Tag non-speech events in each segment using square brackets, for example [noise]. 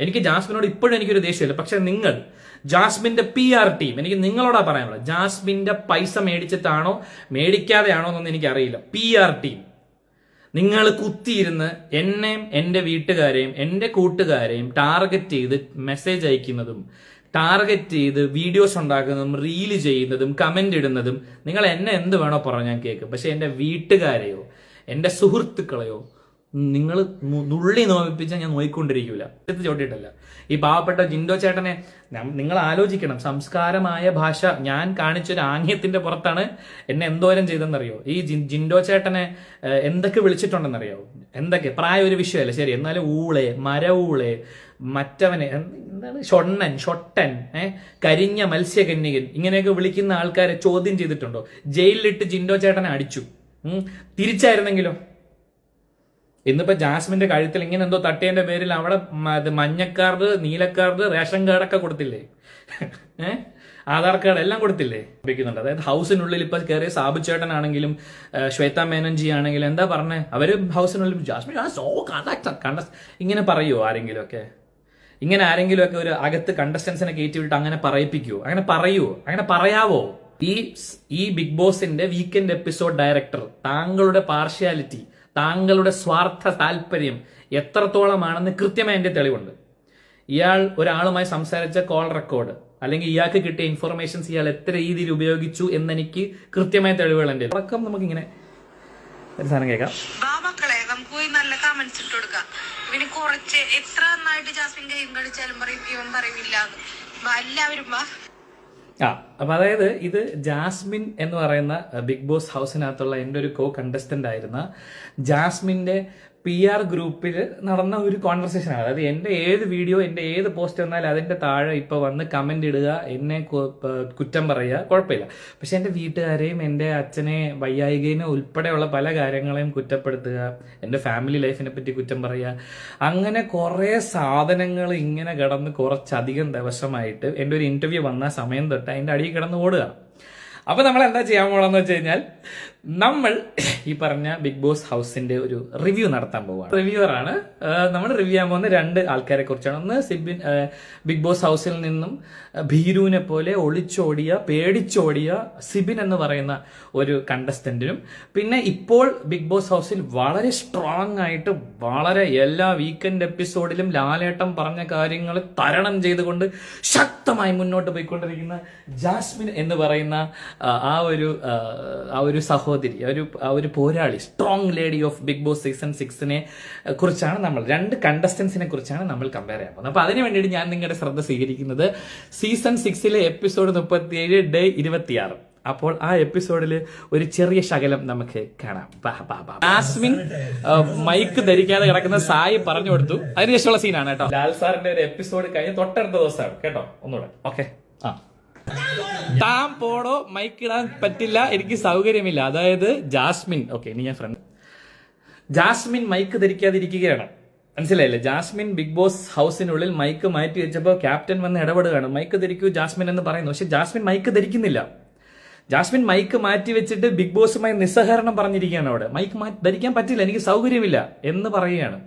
എനിക്ക് ജാസ്മിനോട് ഇപ്പോഴും എനിക്കൊരു ദേഷ്യമില്ല. പക്ഷെ നിങ്ങൾ ജാസ്മിന്റെ പി ആർ ടീം എനിക്ക് നിങ്ങളോടാ പറയാനുള്ളത്. ജാസ്മിന്റെ പൈസ മേടിച്ചിട്ടാണോ മേടിക്കാതെയാണോ എന്നൊന്നും എനിക്കറിയില്ല. പി ആർ ടീം നിങ്ങൾ കുത്തിയിരുന്ന് എന്നെയും എന്റെ വീട്ടുകാരെയും എന്റെ കൂട്ടുകാരെയും ടാർഗറ്റ് ചെയ്ത് മെസ്സേജ് അയക്കുന്നതും ടാർഗറ്റ് ചെയ്ത് വീഡിയോസ് ഉണ്ടാക്കുന്നതും റീൽ ചെയ്യുന്നതും കമന്റ് ഇടുന്നതും നിങ്ങൾ എന്നെ എന്ത് വേണോ പറഞ്ഞാൽ കേൾക്കും. പക്ഷെ എന്റെ വീട്ടുകാരെയോ എന്റെ സുഹൃത്തുക്കളെയോ നിങ്ങൾ നുള്ളി നോവിപ്പിച്ചാൽ ഞാൻ നോയിക്കൊണ്ടിരിക്കൂല. ചോട്ടിട്ടല്ല. ഈ പാവപ്പെട്ട ജിൻഡോ ചേട്ടനെ നിങ്ങൾ ആലോചിക്കണം. സംസ്കാരമായ ഭാഷ ഞാൻ കാണിച്ചൊരു ആംഗ്യത്തിന്റെ പുറത്താണ് എന്നെ എന്തോരം ചെയ്തെന്നറിയോ? ഈ ജിൻഡോ ചേട്ടനെ എന്തൊക്കെ വിളിച്ചിട്ടുണ്ടെന്നറിയോ? എന്തൊക്കെ? പ്രായ ഒരു വിഷയമല്ല. ശരി എന്നാലും ഊളെ മരവൂളെ മറ്റവനെ എന്താണ്? ഷൊണ്ണൻ ഷൊട്ടൻ ഏഹ് കരിഞ്ഞ മത്സ്യകന്യകൻ ഇങ്ങനെയൊക്കെ വിളിക്കുന്ന ആൾക്കാരെ ചോദ്യം ചെയ്തിട്ടുണ്ടോ? ജയിലിലിട്ട് ജിൻഡോ ചേട്ടനെ അടിച്ചു. തിരിച്ചായിരുന്നെങ്കിലോ? ഇന്നിപ്പോ ജാസ്മിന്റെ കഴുത്തിൽ ഇങ്ങനെ എന്തോ തട്ടേന്റെ പേരിൽ അവിടെ മഞ്ഞക്കാർഡ് നീലക്കാർഡ് റേഷൻ കാർഡൊക്കെ കൊടുത്തില്ലേ? ഏഹ് ആധാർ കാർഡ് എല്ലാം കൊടുത്തില്ലേ? ഉപയോഗിക്കുന്നുണ്ട് അതായത് ഹൗസിനുള്ളിൽ ഇപ്പൊ കയറിയ സാബു ചേട്ടനാണെങ്കിലും ശ്വേത മേനൻജി ആണെങ്കിലും എന്താ പറഞ്ഞേ? അവർ ഹൗസിനുള്ളിൽ ജാസ്മിൻ സോ ഇങ്ങനെ പറയുമോ ആരെങ്കിലും ഒക്കെ ഇങ്ങനെ ആരെങ്കിലും ഒക്കെ ഒരു അകത്ത് കണ്ടസ്റ്റൻസിനെ കയറ്റി വിട്ട് അങ്ങനെ പറയിപ്പിക്കുവോ? അങ്ങനെ പറയുവോ? അങ്ങനെ പറയാവോ? ഈ ഈ ബിഗ് ബോസിന്റെ വീക്കെൻഡ് എപ്പിസോഡ് ഡയറക്ടർ താങ്കളുടെ പാർഷ്യാലിറ്റി താങ്കളുടെ സ്വാർത്ഥ താല്പര്യം എത്രത്തോളമാണെന്ന് കൃത്യമായി എന്റെ തെളിവുണ്ട്. ഇയാൾ ഒരാളുമായി സംസാരിച്ച കോൾ റെക്കോർഡ് അല്ലെങ്കിൽ ഇയാൾക്ക് കിട്ടിയ ഇൻഫർമേഷൻസ് ഇയാൾ എത്ര രീതിയിൽ ഉപയോഗിച്ചു എന്നെനിക്ക് കൃത്യമായ തെളിവുകൾ എന്റെ അടക്കം നമുക്കിങ്ങനെ ഒരു സാധനം കേൾക്കാം. മക്കളെ നമുക്ക് പോയി നല്ല കമന്റ്സ് ഇട്ട് കൊടുക്കാം. ഇവന് കുറച്ച് എത്ര നന്നായിട്ട് ജാസ്മിൻ ഗെയിം കളിച്ചാലും പറയും ഇവൻ പറയുന്നില്ല. എല്ലാവരും ആ അപ്പൊ അതായത് ഇത് ജാസ്മിൻ എന്ന് പറയുന്ന ബിഗ് ബോസ് ഹൗസിനകത്തുള്ള എന്റെ ഒരു കോ കണ്ടസ്റ്റന്റ് ആയിരുന്ന ജാസ്മിന്റെ പി ആർ ഗ്രൂപ്പിൽ നടന്ന ഒരു കോൺവെർസേഷൻ ആണ്. അതായത് എന്റെ ഏത് വീഡിയോ എന്റെ ഏത് പോസ്റ്റ് വന്നാൽ അതിന്റെ താഴെ ഇപ്പോൾ വന്ന് കമന്റ് ഇടുക എന്നെ കുറ്റം പറയുക കുഴപ്പമില്ല. പക്ഷെ എന്റെ വീട്ടുകാരെയും എന്റെ അച്ഛനെ വയ്യായികനെ ഉൾപ്പെടെയുള്ള പല കാര്യങ്ങളെയും കുറ്റപ്പെടുത്തുക എന്റെ ഫാമിലി ലൈഫിനെ പറ്റി കുറ്റം പറയുക അങ്ങനെ കുറേ സാധനങ്ങൾ ഇങ്ങനെ കിടന്ന് കുറച്ചധികം ദിവസമായിട്ട് എന്റെ ഒരു ഇന്റർവ്യൂ വന്ന സമയം തൊട്ട് അതിന്റെ അടിയിൽ കിടന്ന് ഓടുക. അപ്പൊ നമ്മൾ എന്താ ചെയ്യാൻ പോകണമെന്ന് വെച്ച് കഴിഞ്ഞാൽ നമ്മൾ ഈ പറഞ്ഞ ബിഗ് ബോസ് ഹൗസിന്റെ ഒരു റിവ്യൂ നടത്താൻ പോവാണ്. റിവ്യൂവറാണ് നമ്മൾ റിവ്യൂ ചെയ്യാൻ പോകുന്ന രണ്ട് ആൾക്കാരെ കുറിച്ചാണ്. ഒന്ന് സിബിൻ ബിഗ് ബോസ് ഹൗസിൽ നിന്നും ഭീരുവിനെ പോലെ ഒളിച്ചോടിയ പേടിച്ചോടിയ സിബിൻ എന്ന് പറയുന്ന ഒരു കണ്ടസ്റ്റന്റിനും പിന്നെ ഇപ്പോൾ ബിഗ് ബോസ് ഹൗസിൽ വളരെ സ്ട്രോങ് ആയിട്ട് വളരെ എല്ലാ വീക്കെൻഡ് എപ്പിസോഡിലും ലാലേട്ടം പറഞ്ഞ കാര്യങ്ങൾ തരണം ചെയ്തുകൊണ്ട് ശക്തമായി മുന്നോട്ട് പോയിക്കൊണ്ടിരിക്കുന്ന ജാസ്മിൻ എന്ന് പറയുന്ന ആ, ഒരു ആ, ഒരു ഒരു സഹോദരി ഒരു ഒരു പോരാളി strong lady of big boss season സിക്സിനെ കുറിച്ചാണ് നമ്മൾ രണ്ട് കണ്ടസ്റ്റൻസിനെ കുറിച്ചാണ് നമ്മൾ കമ്പയർ ചെയ്യാൻ പോകുന്നത്. അപ്പൊ അതിന് വേണ്ടിയിട്ട് ഞാൻ നിങ്ങളുടെ ശ്രദ്ധ സ്വീകരിക്കുന്നത് സീസൺ സിക്സിലെ എപ്പിസോഡ് മുപ്പത്തിയേഴ് ഡേ ഇരുപത്തിയാറ്. അപ്പോൾ ആ എപ്പിസോഡിൽ ഒരു ചെറിയ ശകലം നമുക്ക് കാണാം. മൈക്ക് ധരിക്കാതെ കിടക്കുന്ന സായി പറഞ്ഞു കൊടുത്തു. അതിനുശേഷമുള്ള സീനാണ് കേട്ടോ. ലാൽ സാറിന്റെ ഒരു എപ്പിസോഡ് കഴിഞ്ഞ് തൊട്ടടുത്ത ദിവസമാണ് കേട്ടോ? ഒന്നുകൂടെ. ഓക്കെ. ആ. താൻ പോടോ മൈക്കിടാൻ പറ്റില്ല. എനിക്ക് സൗകര്യമില്ല. അതായത് ജാസ്മിൻ. ഓക്കെ ഇനി ഞാൻ ഫ്രണ്ട് ജാസ്മിൻ മൈക്ക് ധരിക്കാതിരിക്കുകയാണ്. മനസ്സിലായില്ലേ? ജാസ്മിൻ ബിഗ് ബോസ് ഹൗസിനുള്ളിൽ മൈക്ക് മാറ്റി വെച്ചപ്പോൾ ക്യാപ്റ്റൻ വന്ന് ഇടപെടുകയാണ്. മൈക്ക് ധരിക്കൂ ജാസ്മിൻ എന്ന് പറയുന്നു. പക്ഷെ ജാസ്മിൻ മൈക്ക് ധരിക്കുന്നില്ല. ജാസ്മിൻ മൈക്ക് മാറ്റി വെച്ചിട്ട് ബിഗ് ബോസുമായി നിസ്സഹകരണം പറഞ്ഞിരിക്കുകയാണ് അവിടെ. മൈക്ക് ധരിക്കാൻ പറ്റില്ല. എനിക്ക് സൗകര്യമില്ല എന്ന് പറയുകയാണ്.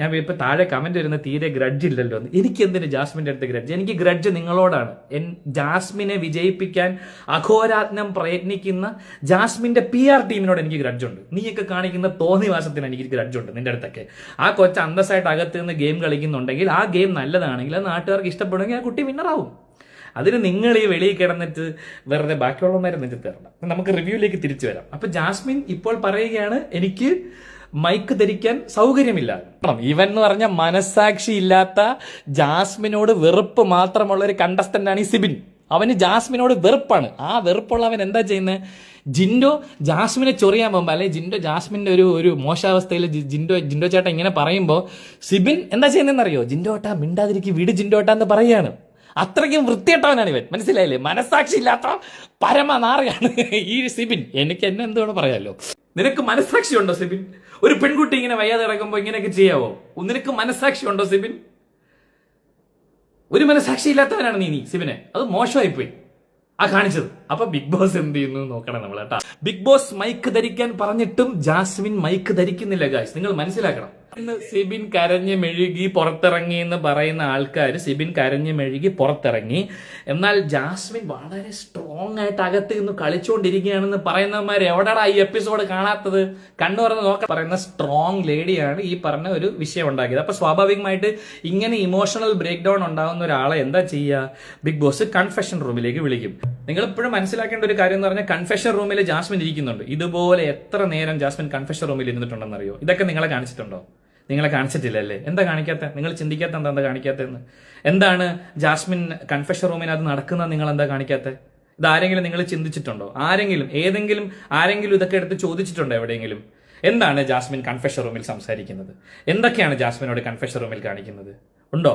ഞാൻ ഇപ്പോൾ താഴെ കമന്റ് വരുന്ന തീരെ ഗ്രഡ്ജ് ഇല്ലല്ലോ എന്ന്. എനിക്ക് എന്തിന് ജാസ്മിന്റെ അടുത്ത് ഗ്രഡ്ജ് എനിക്ക് ഗ്രഡ്ജ് നിങ്ങളോടാണ്. എൻ ജാസ്മിനെ വിജയിപ്പിക്കാൻ അഘോരാത്നം പ്രയത്നിക്കുന്ന ജാസ്മിന്റെ പി ആർ ടീമിനോട് എനിക്ക് ഗ്രഡ്ജുണ്ട് നീയൊക്കെ കാണിക്കുന്ന തോന്നിവാസത്തിന് എനിക്ക് ഗ്രഡ്ജുണ്ട് നിന്റെ അടുത്തൊക്കെ. ആ കൊച്ച അന്തസ്സായിട്ട് അകത്ത് നിന്ന് ഗെയിം കളിക്കുന്നുണ്ടെങ്കിൽ ആ ഗെയിം നല്ലതാണെങ്കിൽ അത് നാട്ടുകാർക്ക് ഇഷ്ടപ്പെടുമെങ്കിൽ ആ കുട്ടി വിന്നറാവും അതിന് നിങ്ങൾ ഈ വെളിയിൽ കിടന്നിട്ട് വെറുതെ ബാക്കിയുള്ളവന്മാരെ നെഞ്ചത്ത് തരണം നമുക്ക് റിവ്യൂയിലേക്ക് തിരിച്ചു വരാം. അപ്പൊ ജാസ്മിൻ ഇപ്പോൾ പറയുകയാണ് എനിക്ക് മൈക്ക് ധരിക്കാൻ സൗകര്യമില്ല. ഇവൻ എന്ന് പറഞ്ഞ മനസാക്ഷി ഇല്ലാത്ത ജാസ്മിനോട് വെറുപ്പ് മാത്രമുള്ള ഒരു കണ്ടസ്റ്റന്റ് ആണ് ഈ സിബിൻ. അവന് ജാസ്മിനോട് വെറുപ്പാണ്. ആ വെറുപ്പുള്ളവൻ എന്താ ചെയ്യുന്നത് ജിൻഡോ ജാസ്മിനെ ചൊറിയാൻ പോകുമ്പോൾ അല്ലെങ്കിൽ ജിൻഡോ ജാസ്മിന്റെ ഒരു ഒരു മോശാവസ്ഥയിൽ ജിൻഡോ ജിൻഡോ ചേട്ടൻ ഇങ്ങനെ പറയുമ്പോൾ സിബിൻ എന്താ ചെയ്യുന്നതെന്ന് അറിയോ ജിൻഡോട്ട മിണ്ടാതിരിക്കും വീട് ജിൻഡോട്ട എന്ന് പറയാണ് അത്രയ്ക്കും വൃത്തിയിട്ടവനാണ് ഇവൻ. മനസ്സിലായില്ലേ? മനസാക്ഷി ഇല്ലാത്ത പരമ നാറിയാണ് ഈ സിബിൻ. എനിക്ക് എന്നെ എന്തുകൊണ്ട് പറയാമല്ലോ നിനക്ക് മനസാക്ഷി ഉണ്ടോ സിബിൻ? ഒരു പെൺകുട്ടി ഇങ്ങനെ വയ്യാതെ ഇറങ്ങുമ്പോൾ ഇങ്ങനെയൊക്കെ ചെയ്യാവോ? നിനക്ക് മനസാക്ഷി ഉണ്ടോ സിബിൻ? ഒരു മനസാക്ഷി ഇല്ലാത്തവനാണ് നീ നീ സിബിനെ. അത് മോശമായി പോയി ആ കാണിച്ചത്. അപ്പൊ ബിഗ് ബോസ് എന്ത് ചെയ്യുന്നു നോക്കണം നമ്മൾ കേട്ടാ. ബിഗ് ബോസ് മൈക്ക് ധരിക്കാൻ പറഞ്ഞിട്ടും ജാസ്മിൻ മൈക്ക് ധരിക്കുന്നില്ല ഗായ്സ് നിങ്ങൾ മനസ്സിലാക്കണം. സിബിൻ കരഞ്ഞ് മെഴുകി പുറത്തിറങ്ങി എന്ന് പറയുന്ന ആൾക്കാർ സിബിൻ കരഞ്ഞ് മെഴുകി പുറത്തിറങ്ങി. എന്നാൽ ജാസ്മിൻ വളരെ സ്ട്രോങ് ആയിട്ട് അകത്ത് നിന്ന് കളിച്ചുകൊണ്ടിരിക്കുകയാണെന്ന് പറയുന്നവന്മാർ എവിടെടാ ഈ എപ്പിസോഡ് കാണാത്തത്? കണ്ണു പറഞ്ഞ് നോക്കാൻ പറയുന്ന സ്ട്രോങ് ലേഡിയാണ് ഈ പറഞ്ഞ ഒരു വിഷയം ഉണ്ടാക്കിയത്. അപ്പൊ സ്വാഭാവികമായിട്ട് ഇങ്ങനെ ഇമോഷണൽ ബ്രേക്ക് ഡൗൺ ഉണ്ടാകുന്ന ഒരാളെ എന്താ ചെയ്യുക ബിഗ് ബോസ് കൺഫെഷൻ റൂമിലേക്ക് വിളിക്കും. നിങ്ങൾ ഇപ്പോഴും മനസ്സിലാക്കേണ്ട ഒരു കാര്യം എന്ന് പറഞ്ഞാൽ കൺഫെഷൻ റൂമിൽ ജാസ്മിൻ ഇരിക്കുന്നുണ്ട്. ഇതുപോലെ എത്ര നേരം ജാസ്മിൻ കൺഫെഷൻ റൂമിൽ ഇരുന്നിട്ടുണ്ടെന്ന് അറിയോ ഇതൊക്കെ നിങ്ങളെ കാണിച്ചിട്ടുണ്ടോ? നിങ്ങളെ കാണിച്ചിട്ടില്ലല്ലേ? എന്താ കാണിക്കാത്ത? നിങ്ങൾ ചിന്തിക്കാത്ത എന്താ എന്താ കാണിക്കാത്തതെന്ന്? എന്താണ് ജാസ്മിൻ കൺഫെഷൻ റൂമിനകത്ത് നടക്കുന്നത് നിങ്ങൾ എന്താ കാണിക്കാത്ത? ഇത് ആരെങ്കിലും നിങ്ങൾ ചിന്തിച്ചിട്ടുണ്ടോ? ആരെങ്കിലും ഏതെങ്കിലും ആരെങ്കിലും ഇതൊക്കെ എടുത്ത് ചോദിച്ചിട്ടുണ്ടോ എവിടെയെങ്കിലും? എന്താണ് ജാസ്മിൻ കൺഫെഷൻ റൂമിൽ സംസാരിക്കുന്നത്? എന്തൊക്കെയാണ് ജാസ്മിനോട് കൺഫെഷൻ റൂമിൽ കാണിക്കുന്നത്? ഉണ്ടോ?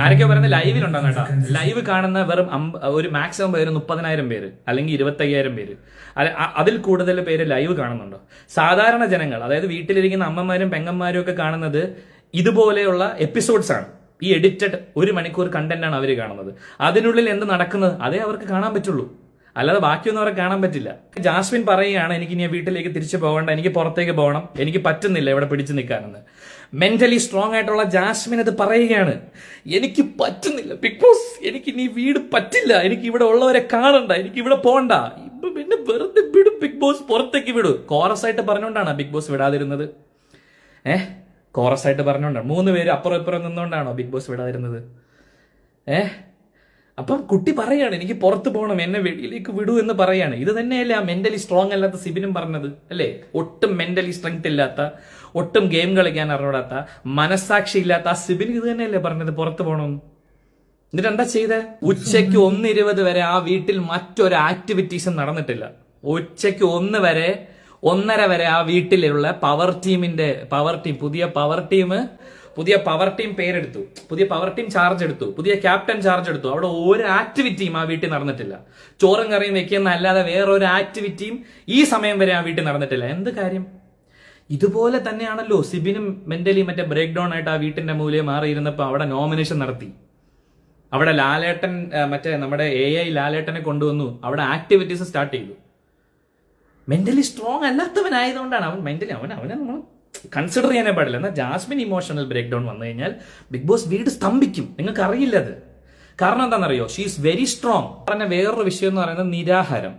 ആരൊക്കെയോ പറയുന്നത് ലൈവിലുണ്ടാകും കേട്ടോ? ലൈവ് കാണുന്ന വെറും ഒരു മാക്സിമം പേര് മുപ്പതിനായിരം പേര് അല്ലെങ്കിൽ ഇരുപത്തയ്യായിരം പേര്. അല്ല, അതിൽ കൂടുതൽ പേര് ലൈവ് കാണുന്നുണ്ടോ? സാധാരണ ജനങ്ങൾ അതായത് വീട്ടിലിരിക്കുന്ന അമ്മമാരും പെങ്ങന്മാരും ഒക്കെ കാണുന്നത് ഇതുപോലെയുള്ള എപ്പിസോഡ്സ് ആണ്. ഈ എഡിറ്റഡ് ഒരു മണിക്കൂർ കണ്ടന്റ് ആണ് അവർ കാണുന്നത്. അതിനുള്ളിൽ എന്ത് നടക്കുന്നത്? അതേ അവർക്ക് കാണാൻ പറ്റുള്ളൂ. അല്ലാതെ ബാക്കിയൊന്നും അവരെ കാണാൻ പറ്റില്ല. ജാസ്മിൻ പറയുകയാണ് എനിക്ക് ഇനി വീട്ടിലേക്ക് തിരിച്ചു പോകണ്ട. എനിക്ക് പുറത്തേക്ക് പോകണം. എനിക്ക് പറ്റുന്നില്ല ഇവിടെ പിടിച്ചു നിൽക്കാനെന്ന്. മെന്റലി സ്ട്രോങ് ആയിട്ടുള്ള ജാസ്മിൻ അത് പറയുകയാണ് എനിക്ക് പറ്റുന്നില്ല. ബിഗ് ബോസ് എനിക്ക് ഇനി വീട് പറ്റില്ല. എനിക്ക് ഇവിടെ ഉള്ളവരെ കാണണ്ട. എനിക്ക് ഇവിടെ പോകണ്ട. ഇപ്പൊ പിന്നെ വെറുതെ വിടും ബിഗ് ബോസ് പുറത്തേക്ക് വിടും. കോറസ് ആയിട്ട് പറഞ്ഞുകൊണ്ടാണ് ബിഗ് ബോസ് വിടാതിരുന്നത്? ഏഹ് കോറസ് ആയിട്ട് പറഞ്ഞുകൊണ്ടാണ്? മൂന്ന് പേര് അപ്പുറം ഇപ്പുറം നിന്നുകൊണ്ടാണോ ബിഗ് ബോസ് വിടാതിരുന്നത്? ഏഹ് അപ്പം കുട്ടി പറയാണ് എനിക്ക് പുറത്ത് പോകണം എന്നെ വെളിയിലേക്ക് വിടൂ എന്ന് പറയാണ്. ഇത് തന്നെയല്ലേ ആ മെന്റലി സ്ട്രോങ് അല്ലാത്ത സിബിനും പറഞ്ഞത് അല്ലേ? ഒട്ടും മെന്റലി സ്ട്രെങ്ത് ഇല്ലാത്ത ഒട്ടും ഗെയിം കളിക്കാൻ അറിഞ്ഞൂടാത്ത മനസ്സാക്ഷി ഇല്ലാത്ത ആ സിബിന് ഇത് തന്നെയല്ലേ പറഞ്ഞത് പുറത്ത് പോകണം എന്നിട്ട് എന്താ ചെയ്തേ? ഉച്ചയ്ക്ക് ഒന്ന് ഇരുപത് വരെ ആ വീട്ടിൽ മറ്റൊരു ആക്ടിവിറ്റീസും നടന്നിട്ടില്ല. ഉച്ചയ്ക്ക് ഒന്ന് വരെ ഒന്നര വരെ ആ വീട്ടിലുള്ള പവർ ടീമിന്റെ പവർ ടീം പുതിയ പവർ ടീം പുതിയ പവർ ടീം പേരെടുത്തു പുതിയ പവർ ടീം ചാർജ് എടുത്തു പുതിയ ക്യാപ്റ്റൻ ചാർജ് എടുത്തു. അവിടെ ഒരു ആക്ടിവിറ്റിയും ആ വീട്ടിൽ നടന്നിട്ടില്ല. ചോറും കറിയും വെക്കുന്ന അല്ലാതെ വേറൊരു ആക്ടിവിറ്റിയും ഈ സമയം വരെ ആ വീട്ടിൽ നടന്നിട്ടില്ല. എന്ത് കാര്യം? ഇതുപോലെ തന്നെയാണല്ലോ സിബിനും മെന്റലി മറ്റേ ബ്രേക്ക് ഡൗൺ ആയിട്ട് ആ വീട്ടിന്റെ മൂലയെ മാറിയിരുന്നപ്പോൾ അവിടെ നോമിനേഷൻ നടത്തി. അവിടെ ലാലേട്ടൻ മറ്റേ നമ്മുടെ എ ഐ ലാലേട്ടനെ കൊണ്ടുവന്നു. അവിടെ ആക്ടിവിറ്റീസ് സ്റ്റാർട്ട് ചെയ്തു. മെന്റലി സ്ട്രോങ് അല്ലാത്തവനായതുകൊണ്ടാണ് അവൻ മെന്റലി അവൻ അവനെ നമ്മൾ കൺസിഡർ ചെയ്യാനേ പാടില്ല. എന്നാൽ ജാസ്മിൻ ഇമോഷണൽ ബ്രേക്ക് ഡൗൺ വന്നു കഴിഞ്ഞാൽ ബിഗ് ബോസ് വീട് സ്തംഭിക്കും. നിങ്ങൾക്ക് അറിയില്ല അത്. കാരണം എന്താണെന്നറിയോ? ഷീ ഈസ് വെരി സ്ട്രോങ് പറഞ്ഞ വേറൊരു വിഷയം എന്ന് പറയുന്നത് നിരാഹാരം.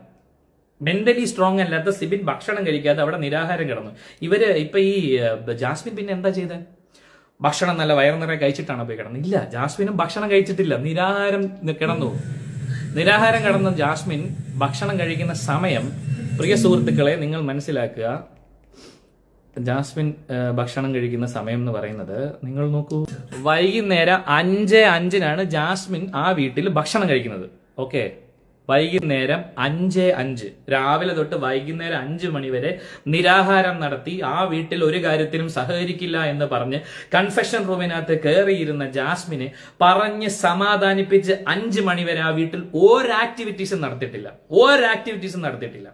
മെന്റലി സ്ട്രോങ് അല്ലാത്ത സിബിൻ ഭക്ഷണം കഴിക്കാതെ അവിടെ നിരാഹാരം കിടന്നു. ഇവർ ഇപ്പൊ ഈ ജാസ്മിൻ പിന്നെ എന്താ ചെയ്തത് ഭക്ഷണം നല്ല വയറു നിറയെ കഴിച്ചിട്ടാണ് പോയി കിടന്നത്? ഇല്ല ജാസ്മിനും ഭക്ഷണം കഴിച്ചിട്ടില്ല. നിരാഹാരം കിടന്നു. നിരാഹാരം കിടന്ന ജാസ്മിൻ ഭക്ഷണം കഴിക്കുന്ന സമയം പ്രിയ സുഹൃത്തുക്കളെ നിങ്ങൾ മനസ്സിലാക്കുക. ജാസ്മിൻ ഭക്ഷണം കഴിക്കുന്ന സമയം എന്ന് പറയുന്നത് നിങ്ങൾ നോക്കൂ. വൈകുന്നേരം അഞ്ച് അഞ്ചിനാണ് ജാസ്മിൻ ആ വീട്ടിൽ ഭക്ഷണം കഴിക്കുന്നത്. ഓക്കെ? വൈകുന്നേരം അഞ്ച് അഞ്ച്. രാവിലെ തൊട്ട് വൈകുന്നേരം അഞ്ച് മണി വരെ നിരാഹാരം നടത്തി ആ വീട്ടിൽ ഒരു കാര്യത്തിനും സഹകരിക്കില്ല എന്ന് പറഞ്ഞ് കൺഫെഷൻ റൂമിനകത്ത് കയറിയിരുന്ന ജാസ്മിനെ പറഞ്ഞ് സമാധാനിപ്പിച്ച് അഞ്ച് മണി വരെ ആ വീട്ടിൽ ഒരു ആക്ടിവിറ്റീസും നടത്തിയിട്ടില്ല. ഒരു ആക്ടിവിറ്റീസും നടത്തിയിട്ടില്ല.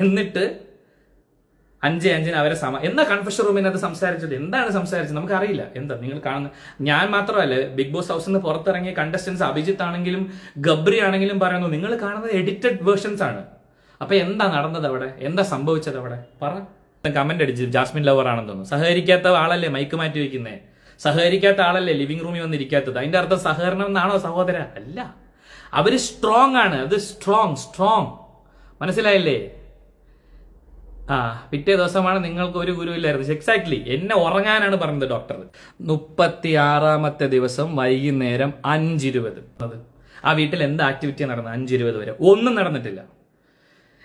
എന്നിട്ട് അഞ്ച് അഞ്ചിന് അവരെ സമ എന്താ കൺഫ്യൂഷൻ റൂമിനകത്ത് സംസാരിച്ചത്? എന്താണ് സംസാരിച്ചത്? നമുക്കറിയില്ല. എന്താ നിങ്ങൾ കാണുന്ന ഞാൻ മാത്രമല്ല ബിഗ് ബോസ് ഹൗസിൽ നിന്ന് പുറത്തിറങ്ങിയ കണ്ടസ്റ്റൻസ് അഭിജിത്ത് ആണെങ്കിലും ഗബ്രി ആണെങ്കിലും പറയുന്നു നിങ്ങൾ കാണുന്നത് എഡിറ്റഡ് വേർഷൻസ് ആണ്. അപ്പൊ എന്താ നടന്നത് അവിടെ? എന്താ സംഭവിച്ചത് അവിടെ? പറ. കമന്റ് അടിച്ച് ജാസ്മിൻ ലവർ ആണെന്ന് തോന്നുന്നു. സഹകരിക്കാത്ത ആളല്ലേ മൈക്ക് മാറ്റി വെക്കുന്നേ? സഹകരിക്കാത്ത ആളല്ലേ ലിവിംഗ് റൂമിൽ വന്നിരിക്കാത്തത്? അതിന്റെ അർത്ഥം സഹകരണം എന്നാണോ സഹോദര? അല്ല. അവർ സ്ട്രോങ് ആണ്. അത് സ്ട്രോങ് സ്ട്രോങ് മനസ്സിലായില്ലേ? ആ പിറ്റേ ദിവസമാണ് നിങ്ങൾക്ക് ഒരു ഗുരുവില്ലായിരുന്നു എക്സാക്ട്ലി എന്നെ ഉറങ്ങാനാണ് പറഞ്ഞത് ഡോക്ടർ മുപ്പത്തി ആറാമത്തെ ദിവസം വൈകുന്നേരം അഞ്ചിരുപത്. ആ വീട്ടിൽ എന്ത് ആക്ടിവിറ്റി നടന്നത്? അഞ്ചിരുപത് വരെ. ഒന്നും നടന്നിട്ടില്ല.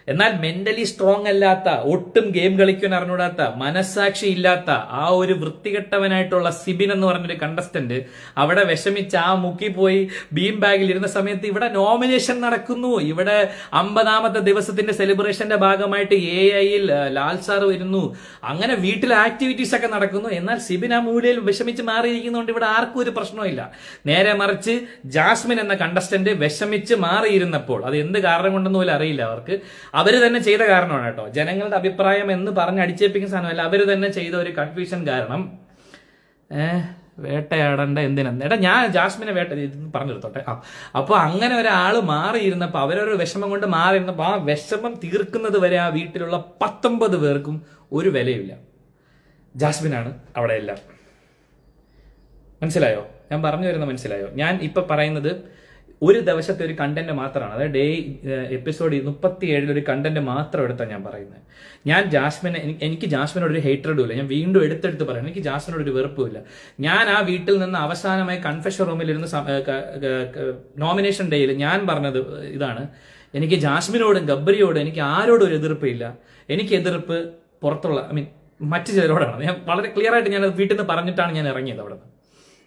എന്നാൽ മെന്റലി സ്ട്രോങ് അല്ലാത്ത ഒട്ടും ഗെയിം കളിക്കാൻ അറിഞ്ഞൂടാത്ത മനസ്സാക്ഷി ഇല്ലാത്ത ആ ഒരു വൃത്തികെട്ടവനായിട്ടുള്ള സിബിൻ എന്ന് പറഞ്ഞൊരു കണ്ടസ്റ്റന്റ് അവിടെ വിഷമിച്ച് ആ മുക്കി പോയി ബീം ബാഗിൽ ഇരുന്ന സമയത്ത് ഇവിടെ നോമിനേഷൻ നടക്കുന്നു. ഇവിടെ അമ്പതാമത്തെ ദിവസത്തിന്റെ സെലിബ്രേഷന്റെ ഭാഗമായിട്ട് എ ഐയിൽ ലാൽ സാർ വരുന്നു. അങ്ങനെ വീട്ടിൽ ആക്ടിവിറ്റീസ് ഒക്കെ നടക്കുന്നു. എന്നാൽ സിബിൻ ആ മൂലയിൽ വിഷമിച്ച് മാറിയിരിക്കുന്നതുകൊണ്ട് ഇവിടെ ആർക്കും ഒരു പ്രശ്നമില്ല നേരെ മറിച്ച് ജാസ്മിൻ എന്ന കണ്ടസ്റ്റന്റ് വിഷമിച്ച് മാറിയിരുന്നപ്പോൾ അത് എന്ത് കാരണം കൊണ്ടെന്ന് അറിയില്ല അവർക്ക്. അവർ തന്നെ ചെയ്ത കാരണമാണ് കേട്ടോ. ജനങ്ങളുടെ അഭിപ്രായം എന്ന് പറഞ്ഞ് അടിച്ചേപ്പിക്കുന്ന സാധനമല്ല അവർ തന്നെ ചെയ്ത ഒരു കൺഫ്യൂഷൻ കാരണം വേട്ടയാടേണ്ട എന്തിനാ? എടാ ഞാൻ ജാസ്മിനെ വേട്ട പറഞ്ഞെടുത്തോട്ടെ. ആ അപ്പോൾ അങ്ങനെ ഒരാൾ മാറിയിരുന്നപ്പോൾ അവരൊരു വിഷമം കൊണ്ട് മാറിയിരുന്നപ്പോൾ ആ വിഷമം തീർക്കുന്നത് വരെ ആ വീട്ടിലുള്ള പത്തൊമ്പത് പേർക്കും ഒരു വിലയില്ല ജാസ്മിനാണ് അവിടെ എല്ലാം. മനസ്സിലായോ? ഞാൻ പറഞ്ഞു വരുന്ന മനസ്സിലായോ? ഞാൻ ഇപ്പൊ പറയുന്നത് ഒരു ദിവസത്തെ ഒരു കണ്ടന്റ് മാത്രമാണ്. അതായത് ഡേ എപ്പിസോഡ് മുപ്പത്തി ഏഴിൽ ഒരു കണ്ടന്റ് മാത്രം എടുത്താണ് ഞാൻ പറയുന്നത്. ഞാൻ ജാസ്മിനെ എനിക്ക് ജാസ്മിനോട് ഒരു ഹേറ്ററും ഇല്ല. ഞാൻ വീണ്ടും എടുത്തെടുത്ത് പറയാം. എനിക്ക് ജാസ്മിനോട് ഒരു വെറുപ്പുമില്ല ഞാൻ ആ വീട്ടിൽ നിന്ന് അവസാനമായി കൺഫെഷൻ റൂമിൽ ഇരുന്ന് നോമിനേഷൻ ഡേയിൽ ഞാൻ പറഞ്ഞത് ഇതാണ്. എനിക്ക് ജാസ്മിനോടും ഗബ്ബരിയോടും എനിക്ക് ആരോടും ഒരു എതിർപ്പില്ല എനിക്ക് എതിർപ്പ് പുറത്തുള്ള ഐ മീൻ മറ്റു ചിലരോടാണ്. ഞാൻ വളരെ ക്ലിയർ ആയിട്ട് ഞാൻ വീട്ടിൽ നിന്ന് പറഞ്ഞിട്ടാണ് ഞാൻ ഇറങ്ങിയത് അവിടെ നിന്ന്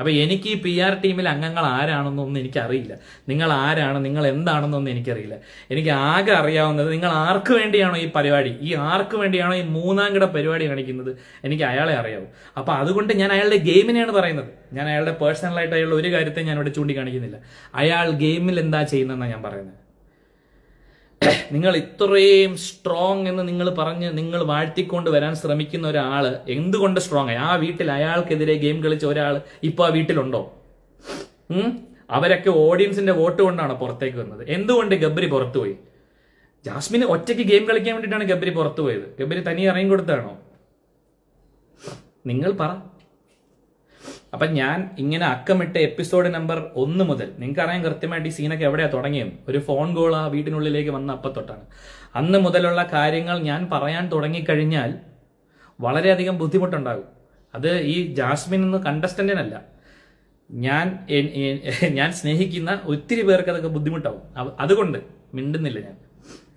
അപ്പൊ എനിക്ക് ഈ പി ആർ ടീമിൽ അംഗങ്ങൾ ആരാണെന്നൊന്നും എനിക്കറിയില്ല. നിങ്ങൾ ആരാണ്? നിങ്ങൾ എന്താണെന്നൊന്നും എനിക്കറിയില്ല. എനിക്ക് ആകെ അറിയാവുന്നത് നിങ്ങൾ ആർക്ക് വേണ്ടിയാണോ ഈ പരിപാടി? ഈ ആർക്ക് വേണ്ടിയാണോ ഈ മൂന്നാം കിട പരിപാടി കാണിക്കുന്നത്? എനിക്ക് അയാളെ അറിയാവൂ. അപ്പൊ അതുകൊണ്ട് ഞാൻ അയാളുടെ ഗെയിമിനെയാണ് പറയുന്നത്. ഞാൻ അയാളുടെ പേഴ്സണലായിട്ട് അയാളുടെ ഒരു കാര്യത്തെ ഞാൻ ഇവിടെ ചൂണ്ടിക്കാണിക്കുന്നില്ല. അയാൾ ഗെയിമിൽ എന്താ ചെയ്യുന്നതെന്നാണ് ഞാൻ പറയുന്നത്. നിങ്ങൾ ഇത്രയും സ്ട്രോങ് എന്ന് നിങ്ങൾ പറഞ്ഞ് നിങ്ങൾ വാഴ്ത്തിക്കൊണ്ട് വരാൻ ശ്രമിക്കുന്ന ഒരാൾ എന്തുകൊണ്ട് സ്ട്രോങ് ആ? വീട്ടിൽ അയാൾക്കെതിരെ ഗെയിം കളിച്ച ഒരാൾ ഇപ്പൊ ആ വീട്ടിലുണ്ടോ? അവരൊക്കെ ഓഡിയൻസിന്റെ വോട്ട് കൊണ്ടാണ് പുറത്തേക്ക് വന്നത് എന്തുകൊണ്ട് ഗബ്രി പുറത്തുപോയി ജാസ്മിന് ഒറ്റയ്ക്ക് ഗെയിം കളിക്കാൻ വേണ്ടിയിട്ടാണ് ഗബ്രി പുറത്തുപോയത് ഗബ്രി തനി ഇറങ്ങി കൊടുത്താണോ? നിങ്ങൾ പറ. അപ്പൊ ഞാൻ ഇങ്ങനെ അക്കമിട്ട എപ്പിസോഡ് നമ്പർ ഒന്ന് മുതൽ നിങ്ങൾക്ക് അറിയാൻ കൃത്യമായിട്ട് ഈ സീനൊക്കെ എവിടെയാ തുടങ്ങിയത്? ഒരു ഫോൺ കോൾ ആ വീട്ടിനുള്ളിലേക്ക് വന്ന അപ്പത്തൊട്ടാണ് അന്ന് മുതലുള്ള കാര്യങ്ങൾ ഞാൻ പറയാൻ തുടങ്ങിക്കഴിഞ്ഞാൽ വളരെയധികം ബുദ്ധിമുട്ടുണ്ടാകും. അത് ഈ ജാസ്മിൻ എന്ന് കണ്ടസ്റ്റന്റിനല്ല ഞാൻ ഞാൻ സ്നേഹിക്കുന്ന ഒത്തിരി പേർക്ക് അതൊക്കെ ബുദ്ധിമുട്ടാവും. അതുകൊണ്ട് മിണ്ടുന്നില്ല ഞാൻ.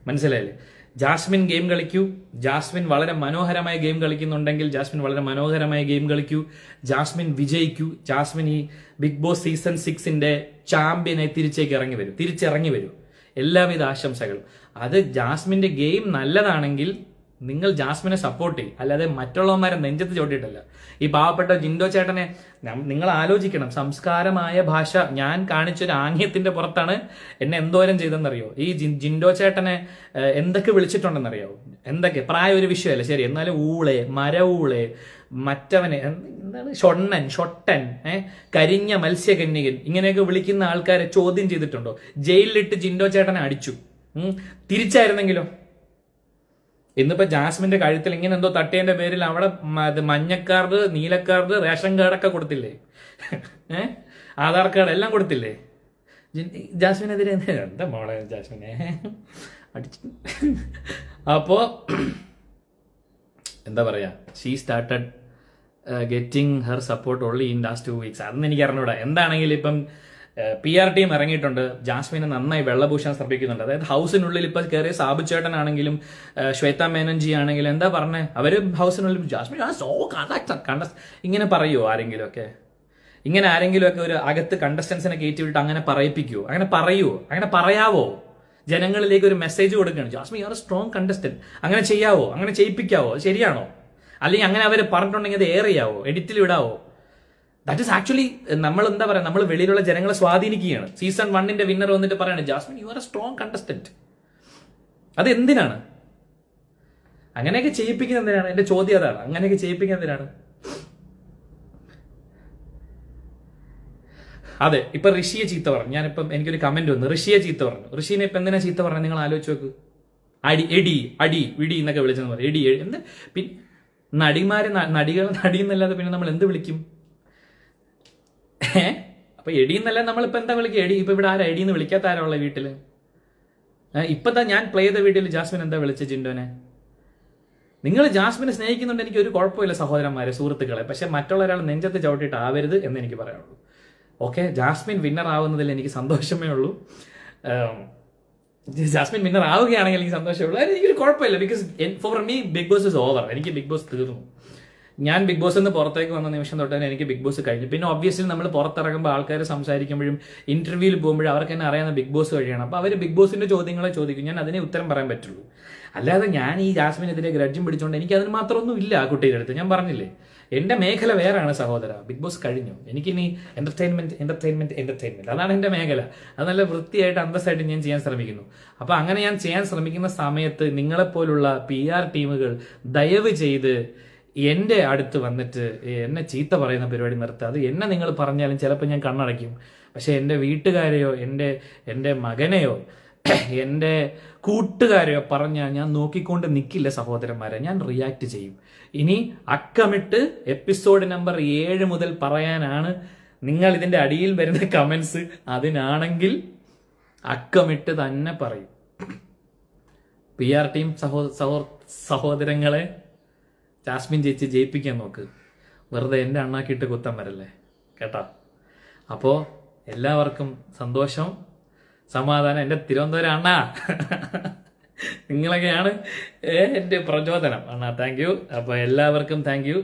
മനസ്സിലായില്ലേ? ജാസ്മിൻ ഗെയിം കളിക്കൂ. ജാസ്മിൻ വളരെ മനോഹരമായ ഗെയിം കളിക്കുന്നുണ്ടെങ്കിൽ ജാസ്മിൻ വളരെ മനോഹരമായ ഗെയിം കളിക്കൂ. ജാസ്മിൻ വിജയിക്കൂ. ജാസ്മിൻ ഈ ബിഗ് ബോസ് സീസൺ സിക്സിന്റെ ചാമ്പ്യനായി തിരിച്ചേക്ക് ഇറങ്ങി വരും. തിരിച്ചിറങ്ങി വരും. എല്ലാവിധ ആശംസകളും. അത് ജാസ്മിന്റെ ഗെയിം നല്ലതാണെങ്കിൽ നിങ്ങൾ ജാസ്മിനെ സപ്പോർട്ട് ചെയ്യും. അല്ലാതെ മറ്റുള്ളവന്മാരെ നെഞ്ചത്ത് ചോട്ടിയിട്ടല്ല ഈ പാവപ്പെട്ട ജിൻഡോ ചേട്ടനെ നിങ്ങൾ ആലോചിക്കണം. സംസ്കാരമായ ഭാഷ ഞാൻ കാണിച്ചൊരു ആംഗ്യത്തിന്റെ പുറത്താണ് എന്നെ എന്തോരം ചെയ്തെന്നറിയോ? ഈ ജിൻഡോ ചേട്ടനെ എന്തൊക്കെ വിളിച്ചിട്ടുണ്ടെന്നറിയോ? എന്തൊക്കെ? പ്രായ ഒരു വിഷയമല്ല? ശരി എന്നാലും ഊളെ മരവൂളെ മറ്റവനെ എന്താണ്? ഷൊണ്ണൻ ഷൊട്ടൻ ഏഹ് കരിഞ്ഞ മത്സ്യകന്യകൻ ഇങ്ങനെയൊക്കെ വിളിക്കുന്ന ആൾക്കാരെ ചോദ്യം ചെയ്തിട്ടുണ്ടോ? ജയിലിലിട്ട് ജിൻഡോ ചേട്ടനെ അടിച്ചു. തിരിച്ചായിരുന്നെങ്കിലോ? ഇന്നിപ്പോ ജാസ്മിന്റെ കഴുത്തിൽ ഇങ്ങനെ എന്തോ തട്ടിയതിന്റെ പേരിൽ അവിടെ മഞ്ഞക്കാർഡ് നീലക്കാർഡ് റേഷൻ കാർഡൊക്കെ കൊടുത്തില്ലേ? ഏഹ് ആധാർ കാർഡ് എല്ലാം കൊടുത്തില്ലേ? ജാസ്മിനെതിരെ എന്താ മോളെ ജാസ്മിനെ? അടിച്ചു. അപ്പോ എന്താ പറയാ? She started getting her support only in last two weeks അതൊന്നും എനിക്ക് അറിഞ്ഞൂടാ. എന്താണെങ്കിലും ഇപ്പം പി ആർ ടീം ഇറങ്ങിയിട്ടുണ്ട്. ജാസ്മിനെ നന്നായി വെള്ളഭൂഷൺ ശ്രമിക്കുന്നുണ്ട് അതായത് ഹൗസിനുള്ളിൽ ഇപ്പൊ കയറിയ സാബു ആണെങ്കിലും ശ്വേത മേനൻജി ആണെങ്കിലും എന്താ പറഞ്ഞേ? അവർ ഹൗസിനുള്ളിൽ ജാസ്മിൻ സോ കണ്ട ഇങ്ങനെ പറയുമോ ആരെങ്കിലും ഒക്കെ? ഇങ്ങനെ ആരെങ്കിലും ഒക്കെ ഒരു അകത്ത് കണ്ടസ്റ്റൻസിനെ കയറ്റി വിട്ട് അങ്ങനെ പറയിപ്പിക്കുവോ? അങ്ങനെ പറയുവോ? അങ്ങനെ പറയാവോ? ജനങ്ങളിലേക്ക് ഒരു മെസ്സേജ് കൊടുക്കുകയാണ്. Jasmine you are strong contestant അങ്ങനെ ചെയ്യാവോ? അങ്ങനെ ചെയ്യിപ്പിക്കാവോ? ശരിയാണോ? അല്ലെങ്കിൽ അങ്ങനെ അവർ പറഞ്ഞിട്ടുണ്ടെങ്കിൽ അത് ഏറിയാവോ എഡിറ്റിൽ വിടാവോ ദാറ്റ് ഇസ് ആക്ച്വലി നമ്മൾ എന്താ പറയുക നമ്മൾ വെളിയിലുള്ള ജനങ്ങളെ സ്വാധീനിക്കുകയാണ്. സീസൺ വണ്ണിന്റെ വിന്നർ വന്നിട്ട് പറയാണ് Jasmine you are a strong contestant അത് എന്തിനാണ്? അങ്ങനെയൊക്കെ ചെയ്യിപ്പിക്കുന്ന എന്തിനാണ്? എന്റെ ചോദ്യം അതാണ്. അങ്ങനെയൊക്കെ ചെയ്യിപ്പിക്കുന്ന എന്തിനാണ്? അതെ ഇപ്പൊ ഋഷിയെ ചീത്ത പറഞ്ഞു. ഞാനിപ്പം എനിക്കൊരു കമന്റ് വന്നു. ഋഷിയെ ചീത്ത പറഞ്ഞു. ഋഷിനെ ഇപ്പൊ എന്തിനാ ചീത്ത പറഞ്ഞു? നിങ്ങൾ ആലോചിച്ച് നോക്ക്. അടി എടി അടി വിടി എന്നൊക്കെ വിളിച്ചെന്ന് പറയും. എടി. എന്ത്? പിന്നെ നടിമാരെ നടികൾ നടി എന്നല്ലാതെ പിന്നെ നമ്മൾ എന്ത് വിളിക്കും? ഏ? അപ്പൊ എടി എന്നല്ല നമ്മളിപ്പോ എന്താ വിളിക്കുക? എടി ഇപ്പൊ ഇവിടെ ആരാ? എടി എന്ന് വിളിക്കാത്ത ആരാ ഉള്ള വീട്ടിൽ? ഇപ്പതാ ഞാൻ പ്ലേ ചെയ്ത വീട്ടിൽ ജാസ്മിൻ എന്താ വിളിച്ച ജിൻഡോനെ? നിങ്ങൾ ജാസ്മിനെ സ്നേഹിക്കുന്നുണ്ട് എനിക്ക് ഒരു കുഴപ്പമില്ല സഹോദരന്മാരെ സുഹൃത്തുക്കളെ. പക്ഷെ മറ്റുള്ള ഒരാൾ നെഞ്ചത്ത് ചവിട്ടിയിട്ട് ആവരുത് എന്ന് എനിക്ക് പറയാനുള്ളൂ. ഓക്കെ ജാസ്മിൻ വിന്നർ ആവുന്നതിൽ എനിക്ക് സന്തോഷമേ ഉള്ളൂ. ജാസ്മിൻ വിന്നർ ആവുകയാണെങ്കിൽ എനിക്ക് സന്തോഷമേ ഉള്ളൂ. എനിക്കൊരു കുഴപ്പമില്ല because for me big boss is over എനിക്ക് ബിഗ് ബോസ് തീർന്നു. ഞാൻ ബിഗ് ബോസ് നിന്ന് പുറത്തേക്ക് വന്ന നിമിഷം തൊട്ട് തന്നെ എനിക്ക് ബിഗ് ബോസ് കഴിഞ്ഞു. പിന്നെ ഒബ്വിയസ്ലി നമ്മൾ പുറത്തിറങ്ങുമ്പോൾ ആൾക്കാർ സംസാരിക്കുമ്പോഴും ഇന്റർവ്യൂവിൽ പോകുമ്പോഴും അവർക്ക് തന്നെ അറിയാവുന്ന ബിഗ് ബോസ് വഴിയാണ്. അപ്പോൾ അവർ ബിഗ് ബോസിന്റെ ചോദ്യങ്ങളെ ചോദിക്കും. ഞാൻ അതിനെ ഉത്തരം പറയാൻ പറ്റുള്ളൂ. അല്ലാതെ ഞാൻ ഈ ജാസ്മിനെതിരെ ഗ്രഡ്ജും പിടിച്ചുകൊണ്ട് എനിക്ക് അതിന് മാത്രമൊന്നും ഇല്ല ആ കുട്ടിയുടെ അടുത്ത്. ഞാൻ പറഞ്ഞില്ലേ? എന്റെ മേഖല വേറെയാണ് സഹോദര. ബിഗ് ബോസ് കഴിഞ്ഞു. എനിക്കിനി എന്റർടൈൻമെന്റ് എന്റർടൈൻമെന്റ് എന്റർടൈൻമെന്റ് അതാണ് എന്റെ മേഖല. അത് നല്ല വൃത്തിയായിട്ട് അന്തസ്സായിട്ട് ഞാൻ ചെയ്യാൻ ശ്രമിക്കുന്നു. അപ്പോൾ അങ്ങനെ ഞാൻ ചെയ്യാൻ ശ്രമിക്കുന്ന സമയത്ത് നിങ്ങളെപ്പോലുള്ള പി ആർ ടീമുകൾ ദയവ് ചെയ്ത് എന്റെ അടുത്ത് വന്നിട്ട് എന്നെ ചീത്ത പറയുന്ന പരിപാടി നിർത്തുക അത് എന്നെ നിങ്ങൾ പറഞ്ഞാലും ചിലപ്പോൾ ഞാൻ കണ്ണടയ്ക്കും. പക്ഷെ എന്റെ വീട്ടുകാരെയോ എന്റെ എന്റെ മകനെയോ [clears throat] എന്റെ കൂട്ടുകാരെയോ പറഞ്ഞാൽ ഞാൻ നോക്കിക്കൊണ്ട് നിൽക്കില്ല സഹോദരന്മാരെ. ഞാൻ റിയാക്ട് ചെയ്യും. ഇനി അക്കമിട്ട് എപ്പിസോഡ് നമ്പർ ഏഴ് മുതൽ പറയാനാണ് നിങ്ങൾ ഇതിന്റെ അടിയിൽ വരുന്ന കമന്റ്സ് അതിനാണെങ്കിൽ അക്കമിട്ട് തന്നെ പറയും. പി ആർ ടീം സഹോ സഹോ സഹോദരങ്ങളെ ജാസ്മിൻ ചേച്ചി ജയിപ്പിക്കാൻ നോക്ക്. വെറുതെ എന്റെ അണ്ണാക്കിയിട്ട് കുത്തം വരല്ലേ? കേട്ടോ? അപ്പോൾ എല്ലാവർക്കും സന്തോഷം സമാധാനം. എന്റെ തിരുവനന്തപുരം അണ്ണാ. നിങ്ങളൊക്കെയാണ് എന്റെ പ്രചോദനം. അണ്ണാ താങ്ക് യു അപ്പോൾ എല്ലാവർക്കും താങ്ക് യു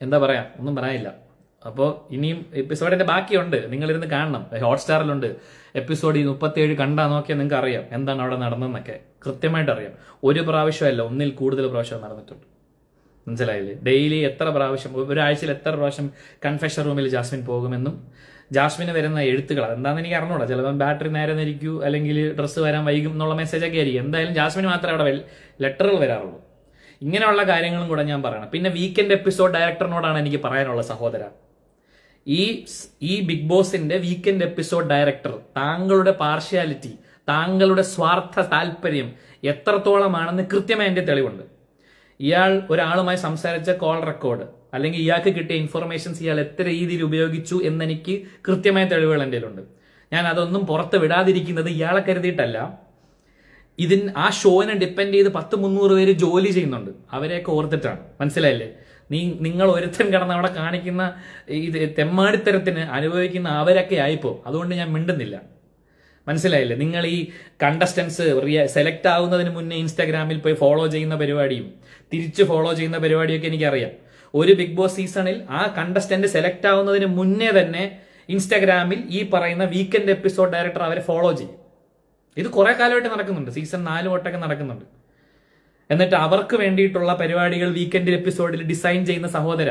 എന്താ പറയാ? ഒന്നും പറയാനില്ല. അപ്പോൾ ഇനിയും എപ്പിസോഡിന്റെ ബാക്കിയുണ്ട്. നിങ്ങളിരുന്ന് കാണണം. ഹോട്ട്സ്റ്റാറിലുണ്ട് എപ്പിസോഡ് ഈ മുപ്പത്തിയേഴ് കണ്ടാ നോക്കിയാൽ നിങ്ങൾക്ക് അറിയാം എന്താണ് അവിടെ നടന്നതെന്നൊക്കെ. കൃത്യമായിട്ട് അറിയാം ഒരു പ്രാവശ്യമല്ല ഒന്നിൽ കൂടുതൽ പ്രാവശ്യം നടന്നിട്ടുണ്ട്. മനസ്സിലായില്ലേ? ഡെയിലി എത്ര പ്രാവശ്യം ഒരാഴ്ചയിൽ എത്ര പ്രാവശ്യം കൺഫെഷൻ റൂമിൽ ജാസ്മിൻ പോകുമെന്നും ജാസ്മിന് വരുന്ന എഴുത്തുകൾ എന്താണെന്ന് എനിക്ക് അറിഞ്ഞൂടാ. ചിലപ്പോൾ ബാറ്ററി നേരെ നിരിക്കൂ അല്ലെങ്കിൽ ഡ്രസ്സ് വരാൻ വൈകും എന്നുള്ള മെസ്സേജൊക്കെ ആയിരിക്കും. എന്തായാലും ജാസ്മിന് മാത്രമേ അവിടെ ലെറ്ററുകൾ വരാറുള്ളൂ. ഇങ്ങനെയുള്ള കാര്യങ്ങളും കൂടെ ഞാൻ പറയണം. പിന്നെ വീക്കെൻഡ് എപ്പിസോഡ് ഡയറക്ടറിനോടാണ് എനിക്ക് പറയാനുള്ള സഹോദര. ഈ ഈ ബിഗ് ബോസിന്റെ വീക്കെൻഡ് എപ്പിസോഡ് ഡയറക്ടർ താങ്കളുടെ പാർഷ്യാലിറ്റി താങ്കളുടെ സ്വാർത്ഥ താല്പര്യം എത്രത്തോളമാണെന്ന് കൃത്യമായി എന്റെ തെളിവുണ്ട്. ഇയാൾ ഒരാളുമായി സംസാരിച്ച കോൾ റെക്കോർഡ് അല്ലെങ്കിൽ ഇയാൾക്ക് കിട്ടിയ ഇൻഫർമേഷൻസ് ഇയാൾ എത്ര രീതിയിൽ ഉപയോഗിച്ചു എന്നെനിക്ക് കൃത്യമായ തെളിവുകൾ എന്റെ ഉണ്ട് ഞാൻ അതൊന്നും പുറത്ത് വിടാതിരിക്കുന്നത് ഇയാളെ കരുതിയിട്ടല്ല. ഇതിൻ ആ ഷോനെ ഡിപ്പെൻഡ് ചെയ്ത് പത്ത് മുന്നൂറ് പേര് ജോലി ചെയ്യുന്നുണ്ട്. അവരെയൊക്കെ ഓർത്തിട്ടാണ്. മനസ്സിലായില്ലേ? നീ നിങ്ങൾ ഒരുത്തൻ കിടന്ന് അവിടെ കാണിക്കുന്ന ഇത് തെമ്മാടിത്തരത്തിന് അനുഭവിക്കുന്ന അവരൊക്കെ ആയിപ്പോ. അതുകൊണ്ട് ഞാൻ മിണ്ടുന്നില്ല. മനസ്സിലായില്ലേ? നിങ്ങൾ ഈ കണ്ടസ്റ്റൻസ് സെലക്ട് ആവുന്നതിന് മുന്നേ ഇൻസ്റ്റാഗ്രാമിൽ പോയി ഫോളോ ചെയ്യുന്ന പരിപാടിയും തിരിച്ച് ഫോളോ ചെയ്യുന്ന പരിപാടിയൊക്കെ എനിക്കറിയാം. ഒരു ബിഗ് ബോസ് സീസണിൽ ആ കണ്ടസ്റ്റന്റ് സെലക്ട് ആവുന്നതിന് മുന്നേ തന്നെ ഇൻസ്റ്റാഗ്രാമിൽ ഈ പറയുന്ന വീക്കെൻഡ് എപ്പിസോഡ് ഡയറക്ടർ അവരെ ഫോളോ ചെയ്യും. ഇത് കുറെ കാലമായിട്ട് നടക്കുന്നുണ്ട്. സീസൺ നാല് തൊട്ടൊക്കെ നടക്കുന്നുണ്ട്. എന്നിട്ട് അവർക്ക് വേണ്ടിയിട്ടുള്ള പരിപാടികൾ വീക്കെൻഡ് എപ്പിസോഡിൽ ഡിസൈൻ ചെയ്യുന്ന സഹോദര.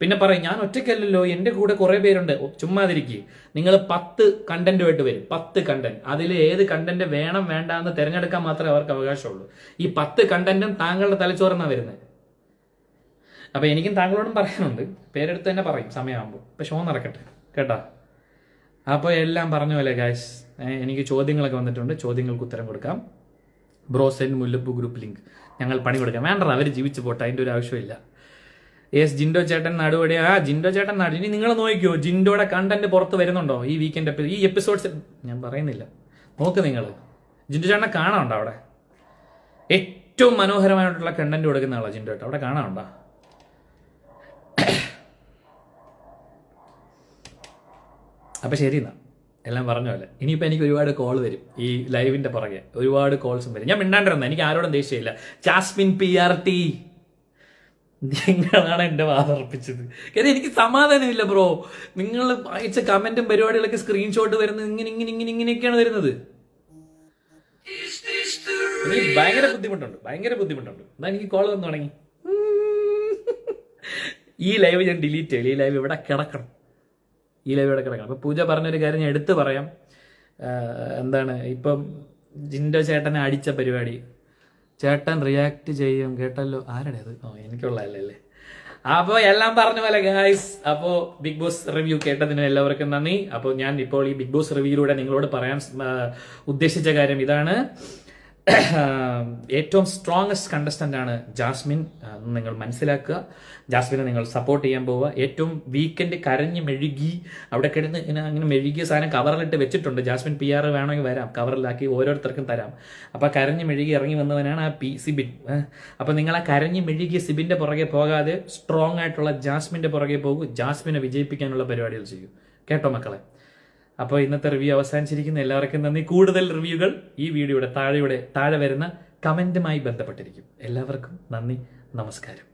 പിന്നെ പറയും ഞാൻ ഒറ്റയ്ക്കല്ലല്ലോ എന്റെ കൂടെ കുറെ പേരുണ്ട്. ചുമ്മാതിരിക്കുക നിങ്ങൾ പത്ത് കണ്ടന്റുമായിട്ട് വരും. പത്ത് കണ്ടന്റ് അതിൽ ഏത് കണ്ടന്റ് വേണം വേണ്ട എന്ന് തിരഞ്ഞെടുക്കാൻ മാത്രമേ അവർക്ക് അവകാശമുള്ളൂ. ഈ പത്ത് കണ്ടന്റും താങ്കളുടെ തലച്ചോറന്നാണ് വരുന്നത് അപ്പൊ എനിക്കും താങ്കളോടും പറയാനുണ്ട്. പേരെടുത്ത് തന്നെ പറയും സമയമാകുമ്പോൾ. ഇപ്പൊ ഷോ നടക്കട്ടെ. കേട്ടാ? അപ്പോൾ എല്ലാം പറഞ്ഞ പോലെ ഗായ്സ് എനിക്ക് ചോദ്യങ്ങളൊക്കെ വന്നിട്ടുണ്ട്. ചോദ്യങ്ങൾക്ക് ഉത്തരം കൊടുക്കാം. ബ്രോസെൻ മുല്ലപ്പൂ ഗ്രൂപ്പ് ലിങ്ക് ഞങ്ങൾ പണി കൊടുക്കാം. വേണ്ട അവർ ജീവിച്ചു പോട്ടെ അതിന്റെ ഒരു ആവശ്യമില്ല. എസ് ജിൻഡോ ചേട്ടൻ നടുപടി ആ ജിൻഡോ ചേട്ടൻ നടു ഇനി നിങ്ങൾ നോക്കിയോ? ജിൻഡോയുടെ കണ്ടന്റ് പുറത്ത് വരുന്നുണ്ടോ? ഈ വീക്കെൻഡ് ഈ എപ്പിസോഡ്സ് ഞാൻ പറയുന്നില്ല. നോക്ക് നിങ്ങൾ ജിൻഡോ ചേട്ടനെ കാണാനുണ്ടോ അവിടെ? ഏറ്റവും മനോഹരമായിട്ടുള്ള കണ്ടന്റ് കൊടുക്കുന്ന ആളാണ് ജിൻഡോ ചേട്ടൻ അവിടെ കാണാനുണ്ടോ? അപ്പൊ ശരി എന്നാ. എല്ലാം പറഞ്ഞ പോലെ. ഇനിയിപ്പോൾ എനിക്ക് ഒരുപാട് കോൾ വരും ഈ ലൈവിന്റെ പുറകെ. ഒരുപാട് കോൾസും വരും. ഞാൻ മിണ്ടാണ്ടിരുന്ന എനിക്ക് ആരോടും ദേഷ്യമില്ല ജാസ്മിൻ പി ആർ ടി നിങ്ങളാണ് എന്റെ വാതർപ്പിച്ചത് കാര്യം എനിക്ക് സമാധാനമില്ല ബ്രോ നിങ്ങൾ അയച്ച കമന്റും പരിപാടികളൊക്കെ സ്ക്രീൻഷോട്ട് വരുന്നത് ഇങ്ങനെ ഇങ്ങനെ ഇങ്ങനെ ഇങ്ങനെയൊക്കെയാണ് വരുന്നത്. ഭയങ്കര ബുദ്ധിമുട്ടുണ്ട്. ഭയങ്കര ബുദ്ധിമുട്ടുണ്ട്. എന്നാ എനിക്ക് കോൾ വന്നു തുടങ്ങി. ഈ ലൈവ് ഞാൻ ഡിലീറ്റ് ചെയ്യില്ല ഈ ലൈവ് ഇവിടെ കിടക്കണം. ഈ ലൈവിലൂടെ കിടക്കണം. അപ്പൊ പൂജ പറഞ്ഞൊരു കാര്യം ഞാൻ എടുത്തു പറയാം. എന്താണ് ഇപ്പം ജിൻഡോ ചേട്ടനെ അടിച്ച പരിപാടി. ചേട്ടൻ റിയാക്ട് ചെയ്യും. കേട്ടല്ലോ? ആരുടെ അത്? ഓ എനിക്കുള്ളതല്ലേ അപ്പോൾ എല്ലാം പറഞ്ഞ പോലെ ഗായ്സ് അപ്പോൾ ബിഗ് ബോസ് റിവ്യൂ കേട്ടതിന് എല്ലാവർക്കും നന്ദി. അപ്പോൾ ഞാൻ ഇപ്പോൾ ഈ ബിഗ് ബോസ് റിവ്യൂയിലൂടെ നിങ്ങളോട് പറയാൻ ഉദ്ദേശിച്ച കാര്യം ഇതാണ്. [coughs] ഏറ്റവും സ്ട്രോങ്സ്റ്റ് കണ്ടസ്റ്റന്റ് ആണ് ജാസ്മിൻ. നിങ്ങൾ മനസ്സിലാക്കുക. ജാസ്മിനെ നിങ്ങൾ സപ്പോർട്ട് ചെയ്യാൻ പോവുക. ഏറ്റവും വീക്കെൻഡ് കരഞ്ഞ് മെഴുകി അവിടെ കിടന്ന് അങ്ങനെ മെഴുകിയ സാധനം കവറിലിട്ട് വെച്ചിട്ടുണ്ട്. ജാസ്മിൻ പി ആർ വേണമെങ്കിൽ വരാം. കവറിലാക്കി ഓരോരുത്തർക്കും തരാം. അപ്പൊ കരഞ്ഞ് മെഴുകി ഇറങ്ങി വന്നവനാണ് ആ പി സിബിൻ ഏഹ്. അപ്പൊ നിങ്ങൾ ആ കരഞ്ഞ് മെഴുകിയ സിബിന്റെ പുറകെ പോകാതെ സ്ട്രോങ് ആയിട്ടുള്ള ജാസ്മിന്റെ പുറകെ പോകൂ. ജാസ്മിനെ വിജയിപ്പിക്കാനുള്ള പരിപാടികൾ ചെയ്യൂ. കേട്ടോ മക്കളെ? അപ്പോൾ ഇന്നത്തെ റിവ്യൂ അവസാനിച്ചിരിക്കുന്ന. എല്ലാവർക്കും നന്ദി. കൂടുതൽ റിവ്യൂകൾ ഈ വീഡിയോയുടെ താഴെയുടെ താഴെ വരുന്ന കമന്റുമായി ബന്ധപ്പെട്ടിരിക്കും. എല്ലാവർക്കും നന്ദി. നമസ്കാരം.